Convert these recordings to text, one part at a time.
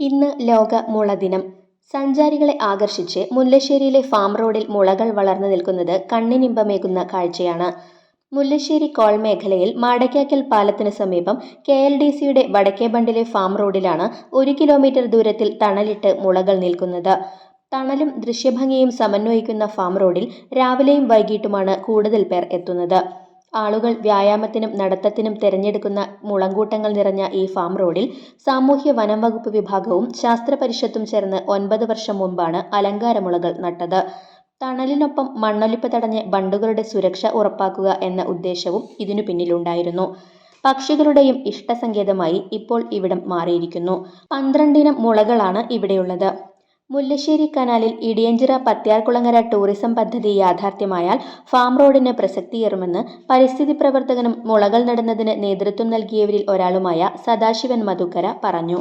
ഇന്ന് ലോക മുള ദിനം സഞ്ചാരികളെ ആകർഷിച്ച് മുല്ലശ്ശേരിയിലെ ഫാം റോഡിൽ മുളകൾ വളർന്നു നിൽക്കുന്നത് കണ്ണിനിമ്പമേകുന്ന കാഴ്ചയാണ്. മുല്ലശ്ശേരി കോൾ മേഖലയിൽ മാടക്കാക്കൽ പാലത്തിന് സമീപം കെ എൽ ഡി സിയുടെ വടക്കേ ബണ്ടിലെ ഫാം റോഡിലാണ് ഒരു കിലോമീറ്റർ ദൂരത്തിൽ തണലിട്ട് മുളകൾ നിൽക്കുന്നത്. തണലും ദൃശ്യഭംഗിയും സമന്വയിക്കുന്ന ഫാം റോഡിൽ രാവിലെയും വൈകിട്ടുമാണ് കൂടുതൽ പേർ എത്തുന്നത്. ആളുകൾ വ്യായാമത്തിനും നടത്തത്തിനും തിരഞ്ഞെടുക്കുന്ന മുളങ്കൂട്ടങ്ങൾ നിറഞ്ഞ ഈ ഫാം റോഡിൽ സാമൂഹ്യ വനം വകുപ്പ് വിഭാഗവും ശാസ്ത്ര പരിഷത്തും ചേർന്ന് ഒൻപത് വർഷം മുമ്പാണ് അലങ്കാരമുളകൾ നട്ടത്. തണലിനൊപ്പം മണ്ണൊലിപ്പ് തടഞ്ഞ് ബണ്ടുകളുടെ സുരക്ഷ ഉറപ്പാക്കുക എന്ന ഉദ്ദേശവും ഇതിനു പിന്നിലുണ്ടായിരുന്നു. പക്ഷികളുടെയും ഇഷ്ടസങ്കേതമായി ഇപ്പോൾ ഇവിടം മാറിയിരിക്കുന്നു. പന്ത്രണ്ടിനം മുളകളാണ് ഇവിടെയുള്ളത്. മുല്ലശ്ശേരി കനാലിൽ ഇടിയഞ്ചിറ പത്യാർകുളങ്ങര ടൂറിസം പദ്ധതി യാഥാർത്ഥ്യമായാൽ ഫാം റോഡിന് പ്രസക്തിയേറുമെന്ന് പരിസ്ഥിതി പ്രവർത്തകനും മുളകൾ നടുന്നതിന് നേതൃത്വം നൽകിയവരിൽ ഒരാളുമായ സദാശിവൻ മധുക്കര പറഞ്ഞു.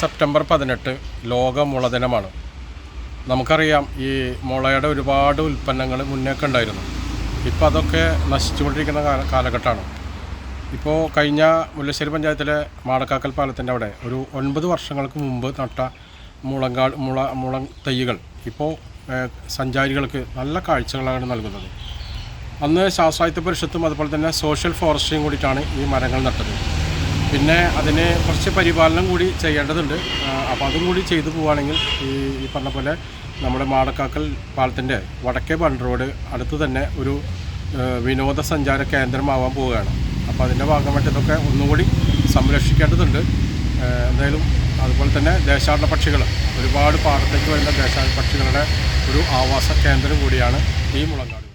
സെപ്റ്റംബർ പതിനെട്ട് ലോക മുളദിനമാണ് നമുക്കറിയാം ഈ മുളയുടെ ഒരുപാട് ഉൽപ്പന്നങ്ങൾ മുന്നേക്കെ ഉണ്ടായിരുന്നു. ഇപ്പോൾ അതൊക്കെ നശിച്ചുകൊണ്ടിരിക്കുന്ന കാല കാലഘട്ടമാണ്. ഇപ്പോൾ കഴിഞ്ഞ മുല്ലശ്ശേരി പഞ്ചായത്തിലെ മാടക്കാക്കൽ പാലത്തിന്റെ അവിടെ ഒരു ഒൻപത് വർഷങ്ങൾക്ക് മുമ്പ് നട്ട മുളങ്കാ മുള മുള തൈകൾ. ഇപ്പോൾ സഞ്ചാരികൾക്ക് നല്ല കാഴ്ചകളാണ് നൽകുന്നത്. അന്ന് ശാസ്ത്രായുധ പരിഷത്തും അതുപോലെ തന്നെ സോഷ്യൽ ഫോറസ്റ്റിയും കൂടിയിട്ടാണ് ഈ മരങ്ങൾ നട്ടത്. പിന്നെ അതിന് കുറച്ച് പരിപാലനം കൂടി ചെയ്യേണ്ടതുണ്ട്. അപ്പോൾ അതും കൂടി ചെയ്തു പോവുകയാണെങ്കിൽ ഈ ഈ പറഞ്ഞ പോലെ നമ്മുടെ മാടക്കാക്കൽ പാലത്തിന്റെ വടക്കേ ബണ്ട് റോഡ് അടുത്ത് തന്നെ ഒരു വിനോദസഞ്ചാര കേന്ദ്രമാവാൻ പോവുകയാണ്. അപ്പോൾ അതിന്റെ ഭാഗമായിട്ട് ഇതൊക്കെ ഒന്നുകൂടി സംരക്ഷിക്കേണ്ടതുണ്ട്. എന്തായാലും അതുപോലെ തന്നെ ദേശാടന പക്ഷികൾ. ഒരുപാട് പാടത്തേക്ക് വരുന്ന ദേശാടന പക്ഷികളുടെ ഒരു ആവാസ കേന്ദ്രം കൂടിയാണ് ഈ മുളങ്കാട്.